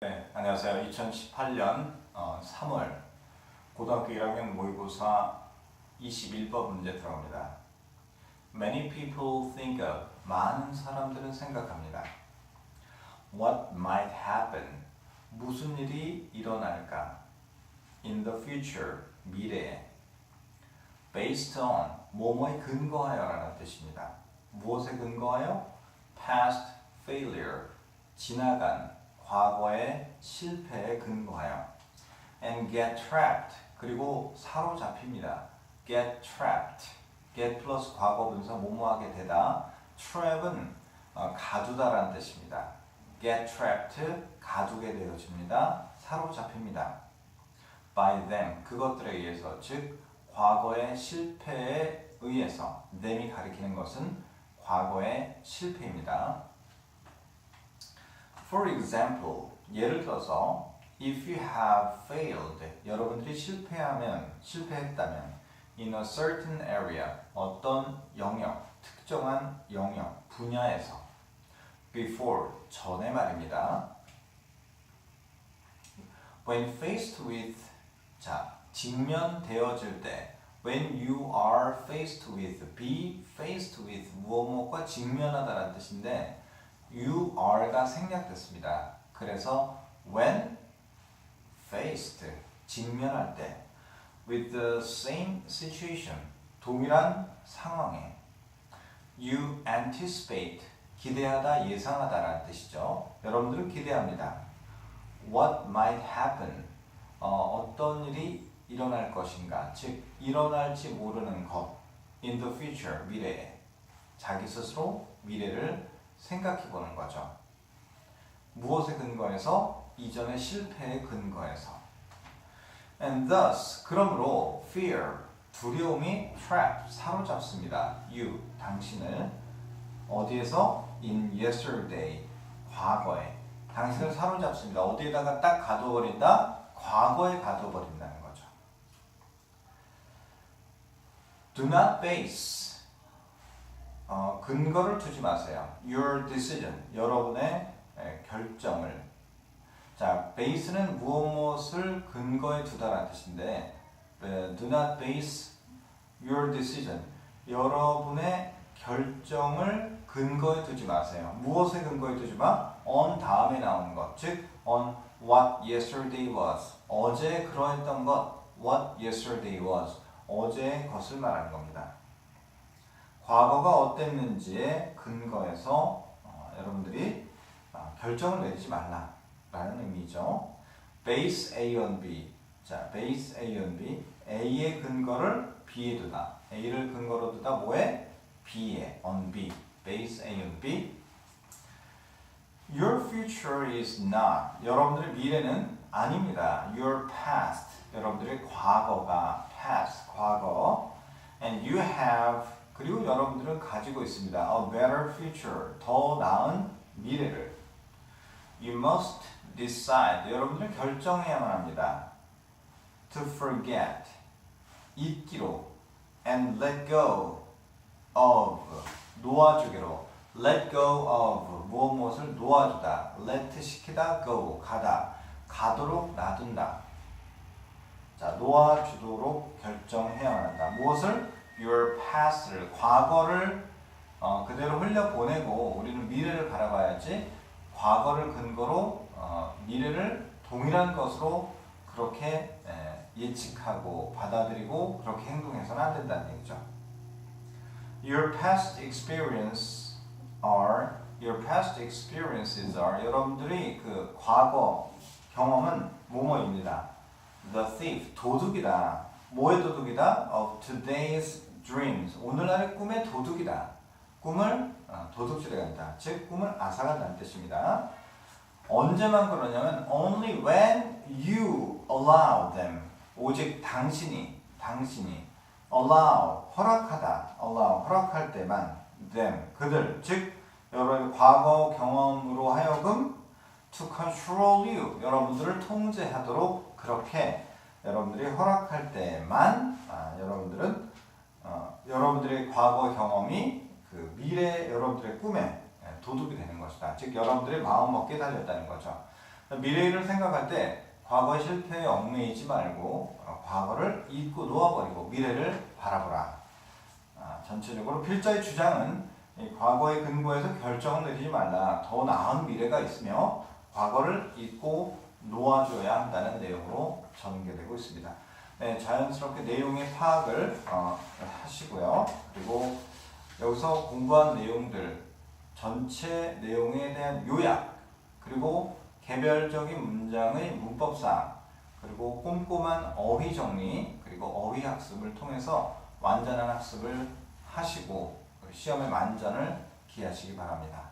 네, 안녕하세요. 2018년 3월 고등학교 1학년 모의고사 21번 문제 들어갑니다. Many people think of 많은 사람들은 생각합니다. What might happen? 무슨 일이 일어날까? In the future, 미래에. Based on, 뭐뭐에 근거하여라는 뜻입니다. 무엇에 근거하여? Past failure, 지나간 과거의 실패에 근거하여 and get trapped 그리고 사로잡힙니다. get trapped get 플러스 과거 분사 뭐뭐하게 되다 trap은 어, 가두다라는 뜻입니다. get trapped 가두게 되어집니다. 사로잡힙니다. by them 그것들에 의해서 즉 과거의 실패에 의해서 them이 가리키는 것은 과거의 실패입니다. For example, 예를 들어서 if you have failed, 여러분들이 실패하면 실패했다면 in a certain area, 어떤 영역, 특정한 영역, 분야에서 before, 전에 말입니다. When faced with, 자, 직면되어질 때 when you are faced with, be faced with 무엇무엇과 직면하다라는 뜻인데 you are가 생략됐습니다. 그래서 when faced 직면할 때 with the same situation 동일한 상황에 you anticipate 기대하다 예상하다라는 뜻이죠. 여러분들은 기대합니다. what might happen 어, 어떤 일이 일어날 것인가 즉 일어날지 모르는 것 in the future 미래에 자기 스스로 미래를 생각해 보는 거죠. 무엇에 근거해서? 이전의 실패에 근거해서. And thus, 그러므로 fear, 두려움이 trap, 사로잡습니다. You, 당신을 어디에서? In yesterday, 과거에. 당신을 사로잡습니다. 어디에다가 딱 가둬버린다? 과거에 가둬버린다는 거죠. Do not base 어, 근거를 두지 마세요. Your decision, 여러분의 에, 결정을. 자, base는 무엇 무엇을 근거에 두다라는 뜻인데, 에, do not base your decision. 여러분의 결정을 근거에 두지 마세요. 무엇에 근거에 두지 마? on 다음에 나오는 것, 즉 on what yesterday was. 어제 그러했던 것, what yesterday was. 어제의 것을 말하는 겁니다. 과거가 어땠는지에 근거해서 어, 여러분들이 어, 결정을 내리지 말라라는 의미죠. base A on B. 자, base A on B. A의 근거를 B에 두다. A를 근거로 두다 뭐에? B에 on B. base A on B. Your future is not. 여러분들의 미래는 아닙니다. Your past. 여러분들의 과거가 past, 과거. And you have 그리고 여러분들은 가지고 있습니다. A better future. 더 나은 미래를. You must decide. 여러분들은 결정해야만 합니다. To forget. 잊기로. And let go of. 놓아주기로. Let go of. 무엇 무엇을 놓아주다. Let 시키다. Go. 가다. 가도록 놔둔다. 자, 놓아주도록 결정해야만 한다. 무엇을? Your past를 과거를 어, 그대로 흘려 보내고 우리는 미래를 바라봐야지 과거를 근거로 어, 미래를 동일한 것으로 그렇게 에, 예측하고 받아들이고 그렇게 행동해서는 안 된다는 얘기죠. Your past experience are your past experiences are 여러분들이 그 과거 경험은 뭐뭐입니다. The thief 도둑이다. 뭐의 도둑이다? Of today's dreams. 오늘날의 꿈의 도둑이다. 꿈을 어, 도둑질해 간다. 즉 꿈을 앗아간다는 뜻입니다. 언제만 그러냐면 only when you allow them. 오직 당신이 당신이 allow 허락하다. allow 허락할 때만 them 그들 즉 여러분의 과거 경험으로 하여금 to control you 여러분들을 통제하도록 그렇게 여러분들이 허락할 때만 아, 여러분들은 어, 여러분들의 과거 경험이 그 미래 여러분들의 꿈에 도둑이 되는 것이다. 즉 여러분들의 마음 먹기에 달렸다는 거죠. 미래를 생각할 때 과거 실패에 얽매이지 말고 어, 과거를 잊고 놓아버리고 미래를 바라보라. 아, 전체적으로 필자의 주장은 이 과거의 근거에서 결정을 내리지 말라. 더 나은 미래가 있으며 과거를 잊고 놓아줘야 한다는 내용으로 전개되고 있습니다. 네, 자연스럽게 내용의 파악을 어, 하시고요. 그리고 여기서 공부한 내용들 전체 내용에 대한 요약 그리고 개별적인 문장의 문법상 그리고 꼼꼼한 어휘 정리 그리고 어휘 학습을 통해서 완전한 학습을 하시고 시험의 만전을 기하시기 바랍니다.